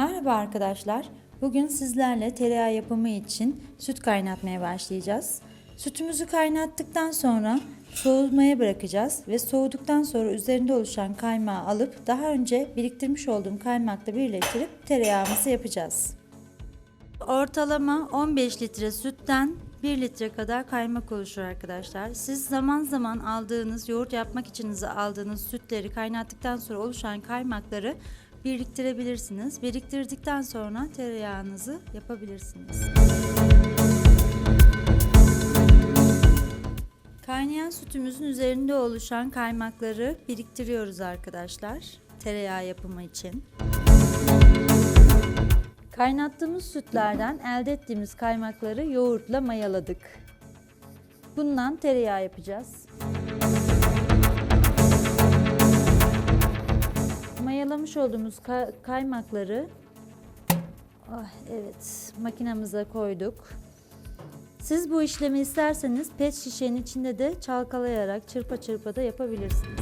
Merhaba arkadaşlar. Bugün sizlerle tereyağı yapımı için süt kaynatmaya başlayacağız. Sütümüzü kaynattıktan sonra soğumaya bırakacağız ve soğuduktan sonra üzerinde oluşan kaymağı alıp daha önce biriktirmiş olduğum kaymakla birleştirip tereyağımızı yapacağız. Ortalama 15 litre sütten 1 litre kadar kaymak oluşur arkadaşlar. Siz zaman zaman aldığınız, yoğurt yapmak için aldığınız sütleri kaynattıktan sonra oluşan kaymakları biriktirebilirsiniz. Biriktirdikten sonra tereyağınızı yapabilirsiniz. Kaynayan sütümüzün üzerinde oluşan kaymakları biriktiriyoruz arkadaşlar. Tereyağı yapımı için. Kaynattığımız sütlerden elde ettiğimiz kaymakları yoğurtla mayaladık. Bundan tereyağı yapacağız. Mayalamış olduğumuz ka- kaymakları ah, evet makinamıza koyduk. Siz bu işlemi isterseniz pet şişenin içinde de çalkalayarak çırpa çırpa da yapabilirsiniz.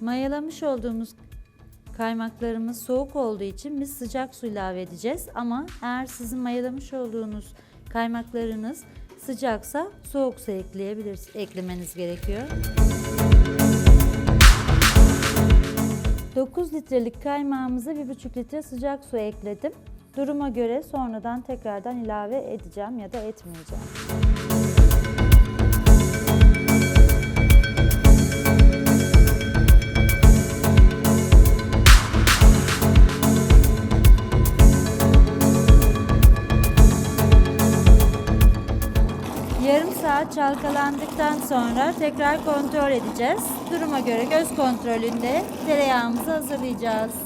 Mayalamış olduğumuz kaymaklarımız soğuk olduğu için biz sıcak su ilave edeceğiz. Ama eğer sizin mayalamış olduğunuz kaymaklarınız sıcaksa soğuk su ekleyebilirsiniz, eklemeniz gerekiyor. 9 litrelik kaymağımıza 1,5 litre sıcak su ekledim. Duruma göre sonradan tekrardan ilave edeceğim ya da etmeyeceğim. Çalkalandıktan sonra tekrar kontrol edeceğiz. Duruma göre göz kontrolünde tereyağımızı hazırlayacağız.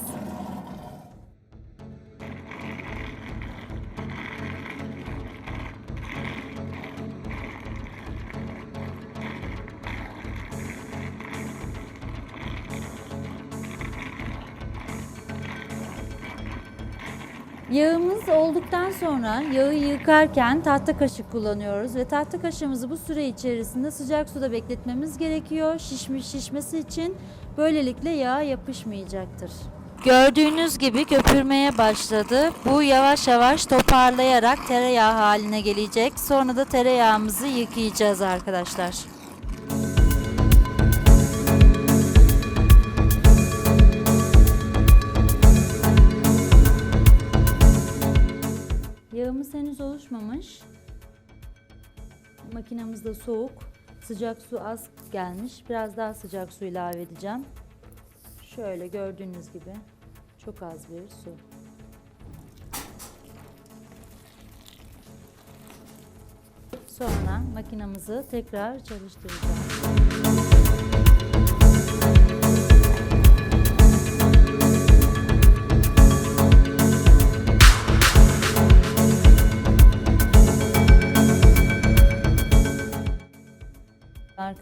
Yağımız olduktan sonra yağı yıkarken tahta kaşık kullanıyoruz ve tahta kaşığımızı bu süre içerisinde sıcak suda bekletmemiz gerekiyor şişmiş şişmesi için. Böylelikle yağ yapışmayacaktır. Gördüğünüz gibi köpürmeye başladı. Bu yavaş yavaş toparlayarak tereyağı haline gelecek. Sonra da tereyağımızı yıkayacağız arkadaşlar. Yağımız henüz oluşmamış. Makinamız da soğuk. Sıcak su az gelmiş. Biraz daha sıcak su ilave edeceğim. Şöyle gördüğünüz gibi çok az bir su. Sonra makinamızı tekrar çalıştıracağım.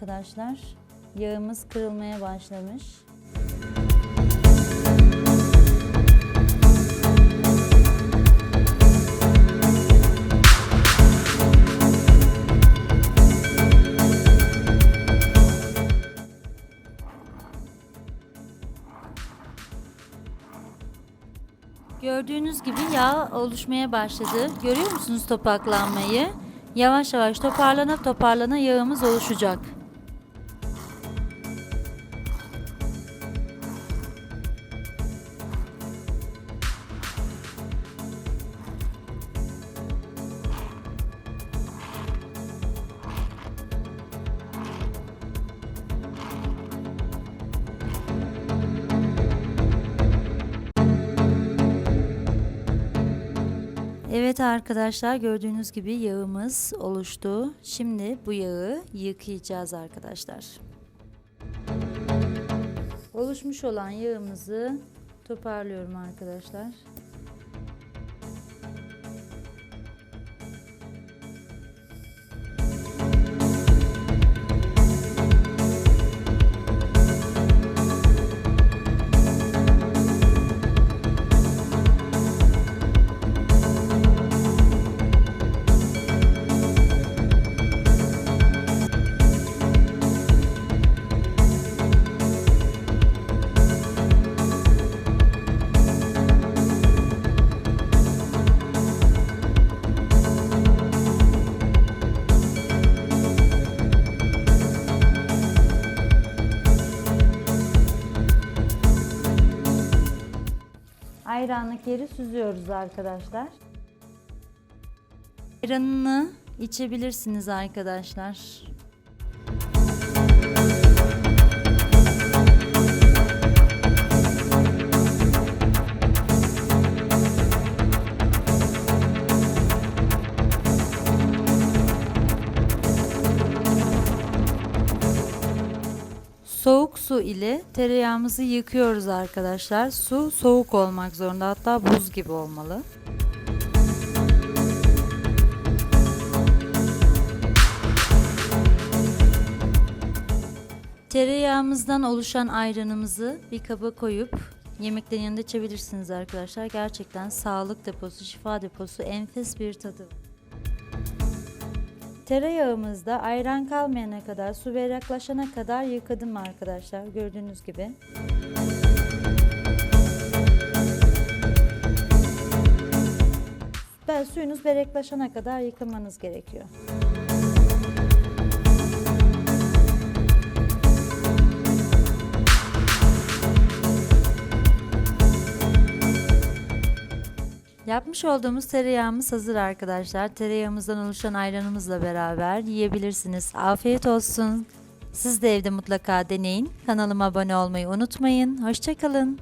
Arkadaşlar yağımız kırılmaya başlamış. Gördüğünüz gibi yağ oluşmaya başladı. Görüyor musunuz topaklanmayı? Yavaş yavaş toparlana toparlana yağımız oluşacak. Evet arkadaşlar gördüğünüz gibi yağımız oluştu. Şimdi bu yağı yıkayacağız arkadaşlar. Oluşmuş olan yağımızı toparlıyorum arkadaşlar. Ayranlık yeri süzüyoruz arkadaşlar. Ayranını içebilirsiniz arkadaşlar. Su ile tereyağımızı yıkıyoruz arkadaşlar. Su soğuk olmak zorunda hatta buz gibi olmalı. Tereyağımızdan oluşan ayranımızı bir kaba koyup yemeklerin yanında içebilirsiniz arkadaşlar. Gerçekten sağlık deposu, şifa deposu enfes bir tadı. var. Tereyağımızda ayran kalmayana kadar, su berraklaşana kadar yıkadım arkadaşlar gördüğünüz gibi. Ben suyunuz berraklaşana kadar yıkamanız gerekiyor. Yapmış olduğumuz tereyağımız hazır arkadaşlar. Tereyağımızdan oluşan ayranımızla beraber yiyebilirsiniz. Afiyet olsun. Siz de evde mutlaka deneyin. Kanalıma abone olmayı unutmayın. Hoşçakalın.